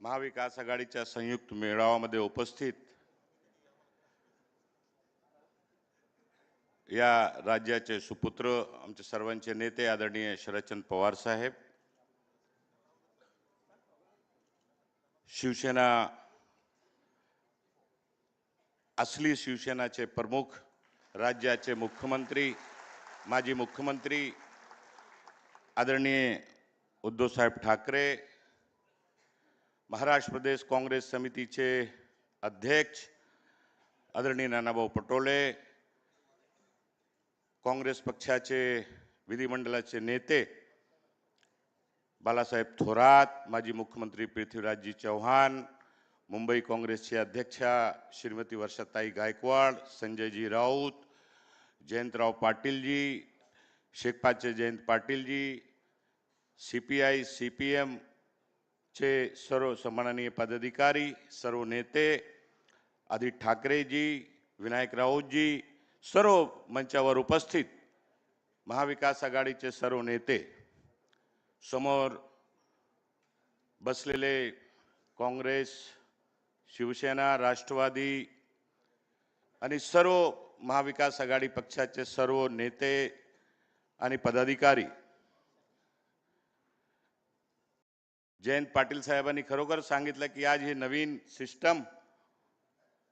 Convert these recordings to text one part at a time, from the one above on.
महाविकास आघाडीच्या संयुक्त मेळाव्यामध्ये उपस्थित या राज्याचे सुपुत्र आमचे सर्वांचे नेते आदरणीय शरदचंद पवार साहेब शिवसेना असली शिवसेनाचे प्रमुख राज्याचे मुख्यमंत्री माजी मुख्यमंत्री आदरणीय उद्धवसाहेब ठाकरे महाराष्ट्र प्रदेश काँग्रेस समितीचे अध्यक्ष आदरणीय नानाभाऊ पटोले काँग्रेस पक्षाचे विधिमंडळाचे नेते बालासाहेब थोरात माजी मुख्यमंत्री पृथ्वीराजजी चव्हाण मुंबई काँग्रेसची अध्यक्षा Shrimati Varshatai Gaikwad Sanjayji Raut Jayantrao Patilji शेखपाचे Jayant Patilji C P I C P एमचे सर्व सन्माननीय पदाधिकारी सर्व नेते आदित्य ठाकरेजी विनायक राऊतजी सर्व मंचावर उपस्थित महाविकास आघाडीचे सर्व नेते समोर बसलेले काँग्रेस शिवसेना राष्ट्रवादी आणि सर्व महाविकास आघाडी पक्षाचे सर्व नेते आणि पदाधिकारी जयंत पाटील साहेबांनी खरोखर सांगितलं की आज ही नवीन सिस्टम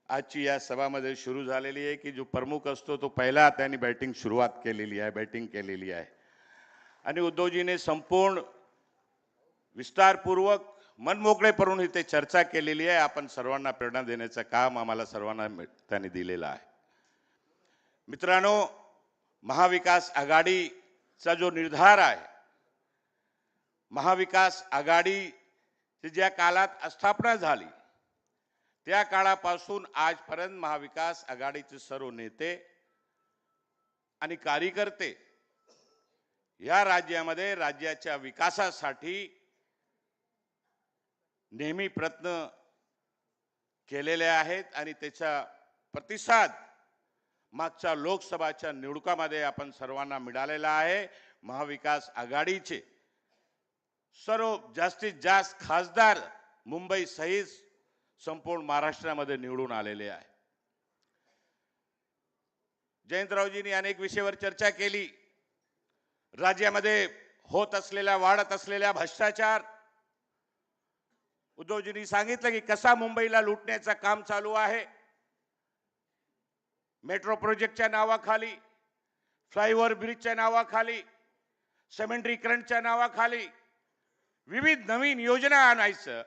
आजची या सभामध्ये सुरू झालेली आहे की जो प्रमुख असतो तो पहिला त्यांनी बॅटिंग सुरुवात केलेली आहे बॅटिंग केलेली आहे. आणि उद्धवजीने संपूर्ण विस्तारपूर्वक मनमोकळे करून इथे चर्चा केलेली आहे. आपण सर्वांना प्रेरणा देण्याचं काम आम्हाला सर्वांना त्यांनी दिलेलं आहे. मित्रांनो महाविकास आघाडीचा जो निर्धार आहे महाविकास आघाडीची ज्या काळात स्थापना झाली त्या काळापासून आजपर्यंत महाविकास आघाडीचे सर्व नेते आणि कार्यकर्ते या राज्यामध्ये राज्याच्या विकासासाठी नेहमी प्रयत्न केलेले आहेत आणि त्याचा प्रतिसाद मागच्या लोकसभाच्या निवडणुकामध्ये आपण सर्वांना मिळालेला आहे. महाविकास आघाडीचे सर्व जास्तीत जास्त खासदार मुंबई सहित संपूर्ण महाराष्ट्रामध्ये निवडून आलेले आहे. जयंतरावजींनी अनेक विषयावर चर्चा केली. राज्यामध्ये होत असलेल्या वाढत असलेल्या भ्रष्टाचार. उद्धवजींनी सांगितलं की कसा मुंबईला लुटण्याचं काम चालू आहे. मेट्रो प्रोजेक्टच्या नावाखाली फ्लायओव्हर ब्रिजच्या नावाखाली सिमेंट्रीकरणच्या नावाखाली विविध नवीन योजना आणायचं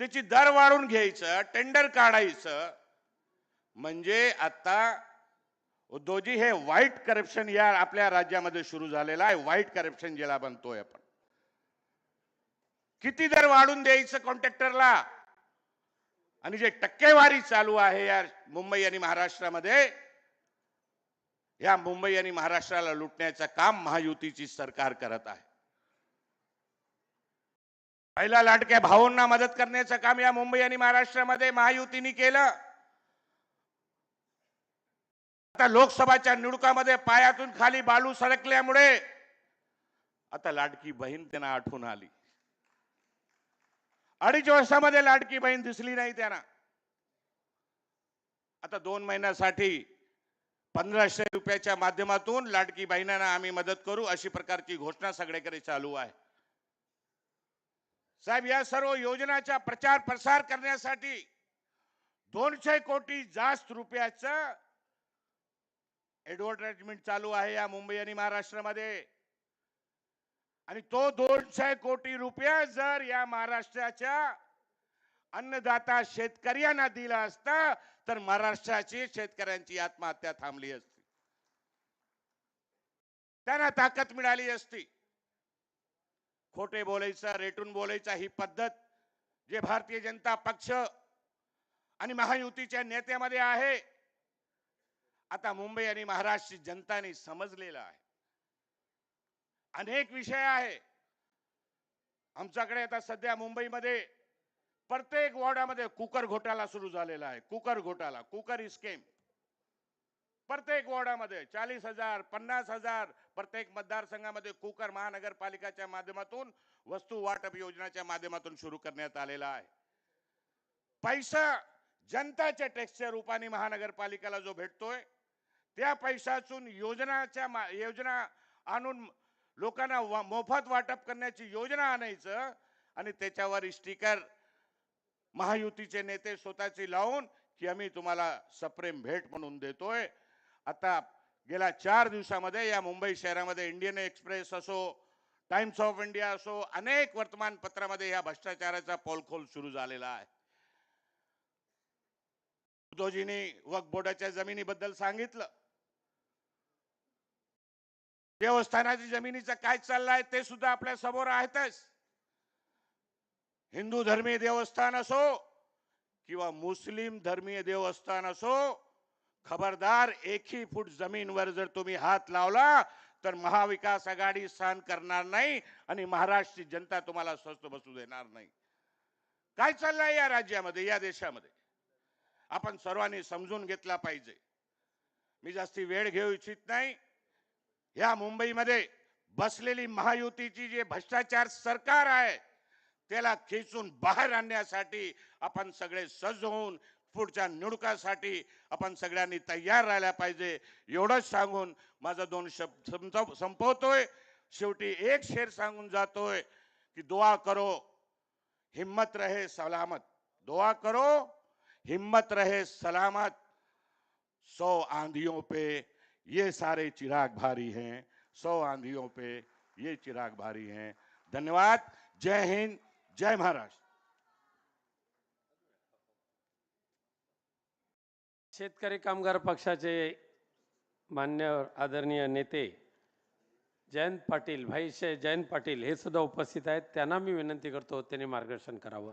त्याची दर वाढून घ्यायचं टेंडर काढायचं. म्हणजे आता उद्धवजी हे व्हाईट करप्शन या आपल्या राज्यामध्ये सुरू झालेलं आहे. व्हाईट करप्शन ज्याला बनतोय आपण. किती दर वाढून द्यायचं कॉन्ट्रॅक्टरला आणि जे टक्केवारी चालू आहे या मुंबई आणि महाराष्ट्रामध्ये या मुंबई आणि महाराष्ट्राला लुटण्याचं काम महायुतीची सरकार करत आहे. पहिला लाटक्या भाऊंना मदत करण्याचं काम या मुंबई आणि महाराष्ट्रामध्ये महायुतीने केलं. आता लोकसभाच्या निवडणुकामध्ये पायातून खाली बालू सरकल्यामुळे आता लाडकी बहीण त्यांना आठवून आली. अडीच वर्षामध्ये लाडकी बहीण दिसली नाही त्यांना. आता दोन महिन्यासाठी पंधराशे रुपयाच्या माध्यमातून लाडकी बहिणींना आम्ही मदत करू अशी प्रकारची घोषणा सगळ्याकडे चालू आहे. साहेब या सर्व योजनाचा प्रचार प्रसार करण्यासाठी दोनशे कोटी जास्त रुपयाचं ऍडव्हर्टाइजमेंट चालू आहे या मुंबई आणि महाराष्ट्रामध्ये. आणि तो दोनशे कोटी रुपया जर या महाराष्ट्राच्या अन्नदाता शेतकऱ्यांना दिला असता तर महाराष्ट्राची शेतकऱ्यांची आत्महत्या थांबली असती. त्यांना ताकद मिळाली असती. खोटे बोलायचं रेटून बोलायचा ही पद्धत जे भारतीय जनता पक्ष आणि महायुतीच्या नेत्यामध्ये आहे. आता मुंबई आणि महाराष्ट्र जनताने समजलेलं आहे. अनेक विषय आहे. आमच्याकडे आता सध्या मुंबईमध्ये प्रत्येक वॉर्डामध्ये कुकर घोटाळा सुरू झालेला आहे. कुकर घोटाळा कुकर स्कीम. प्रत्येक वॉर्डामध्ये चाळीस हजार पन्नास हजार प्रत्येक मतदारसंघामध्ये कुकर महानगरपालिकाच्या माध्यमातून वस्तू वाटप योजनेच्या माध्यमातून सुरू करण्यात आलेला आहे. पैसा जनताच्या टॅक्सच्या रूपाने महानगरपालिकेला जो भेटतोय त्या पैशातून योजनाच्या मा- योजना आणून लोकांना वा- मोफत वाटप करण्याची योजना आणायचं आणि त्याच्यावर स्टिकर महायुतीचे नेते स्वतःची लावून की आम्ही तुम्हाला सप्रेम भेट म्हणून देतोय आता गेल्या चार दिवसामध्ये या मुंबई शहरामध्ये इंडियन एक्सप्रेस असो टाइम्स ऑफ इंडिया असो अनेक वर्तमानपत्रामध्ये या भ्रष्टाचाराचा पोलखोल सुरू झालेला आहे. उद्धवजींनी वक्फ बोर्डाच्या जमिनीबद्दल सांगितलं. देवस्थानाची जमिनीचं काय चाललंय ते सुद्धा आपल्यासमोर आहेतच. हिंदू धर्मीय देवस्थान असो किंवा मुस्लिम धर्मीय देवस्थान असो खबरदार एकही फूट जमीनवर जर तुम्ही हात लावला तर महाविकास आघाडी सहन करणार नाही आणि महाराष्ट्रची जनता तुम्हाला स्वस्त बसू देणार नाही. काय चाललंय या राज्यामध्ये या देशामध्ये? आपण सर्वांनी समजून घेतला पाहिजे. मी जास्ती वेळ घेऊ इच्छित नाही. या मुंबईमध्ये बसलेली महायुतीची जे भ्रष्टाचार सरकार आहे त्याला खेचून बाहेर आणण्यासाठी आपण सगळे सज्ज होऊन पुढच्या निवडणुकासाठी आपण सगळ्यांनी तयार राहिला पाहिजे. एवढंच सांगून माझा दोन शब्द संप- संपवतोय. शेवटी एक शेर सांगून जातोय की दुआ करो हिम्मत रहे सलामत. दुआ करो हिम्मत रहे सलामत. सौ आंधियों पे ये सारे चिराग भारी हैं। सौ आंधियों पे ये चिराग भारी हैं। धन्यवाद। जय हिंद। जय महाराष्ट्र। शेतकरी कामगार पक्षाचे मान्य आदरणीय नेते जयंत पाटील भाईशे जयंत पाटील हे सुद्धा उपस्थित आहेत. त्यांना मी विनंती करतो त्यांनी मार्गदर्शन करावं.